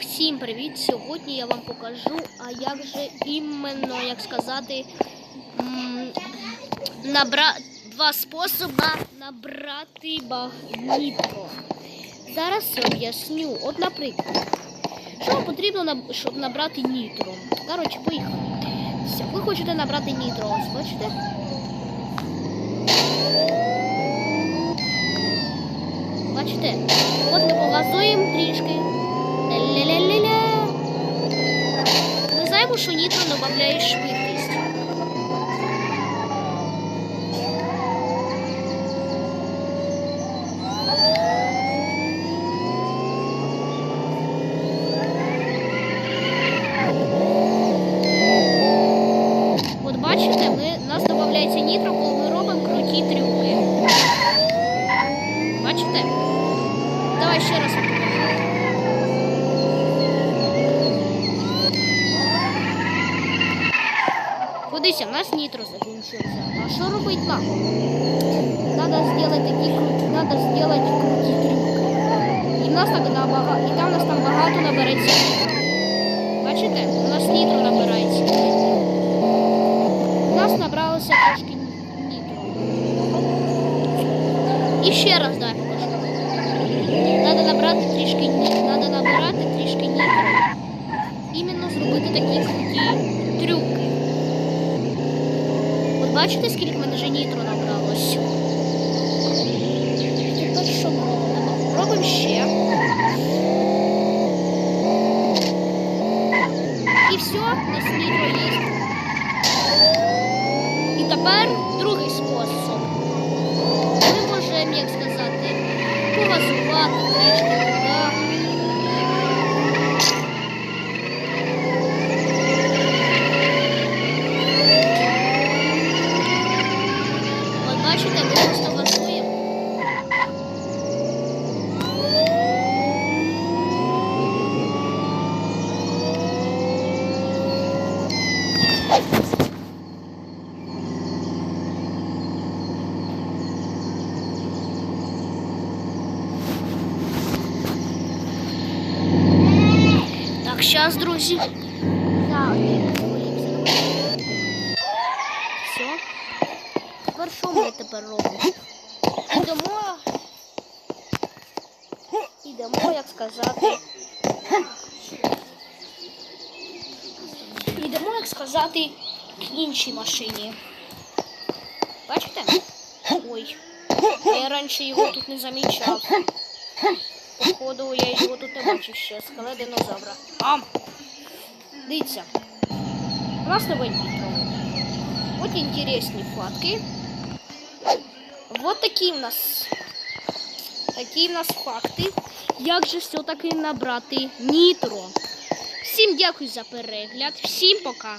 Всім привіт! Сьогодні я вам покажу, а як же іменно, як сказати, набра... два способи набрати багнітро. Зараз об'ясню. От, наприклад, що вам потрібно, щоб набрати нітро? Коротше, поїхали. Ви хочете набрати нітро, ось бачите? Бачите? От ми погазуємо трішки. Що нітро додає швидкість. От бачите, у нас додається нітро, коли ми робимо круті трюки. Бачите? Давай ще раз. Кудися, в нас нітро закінчився. А що робити нам? Надо сделать такі круті, надо сделать круті трюки. І нас так набагато, і там у нас там багато набереться. Бачите? У нас нітро набирається. У нас набралося трошки нітро. І ще раз дай покажу. Надо набрати трішки ні. Надо набирати трішки нітро. Іменно зробити такі круті трюки. Бачите, скільки мене вже нітро набралось? Тепер що робимо? Робимо ще. І все, у нітро є. І тепер другий спосіб. Ми можемо, як сказати, погазувати трішки туди. От бачите, ми просто газуємо. Так, зараз, друзі. Все. Тепер що ми тепер робимо? Ідемо. Ідемо, як сказати. Ідемо, як сказати, к іншій машині. Бачите? Ой. Я раніше його тут не замічав. Походу, я його тут не бачив ще. Скеле динозавра. Ам! Дивіться. У нас нове нітро. От інтересні факти. Вот такі в нас. Такі в нас факти. Як же все-таки набрати нітро? Всім дякую за перегляд. Всім пока.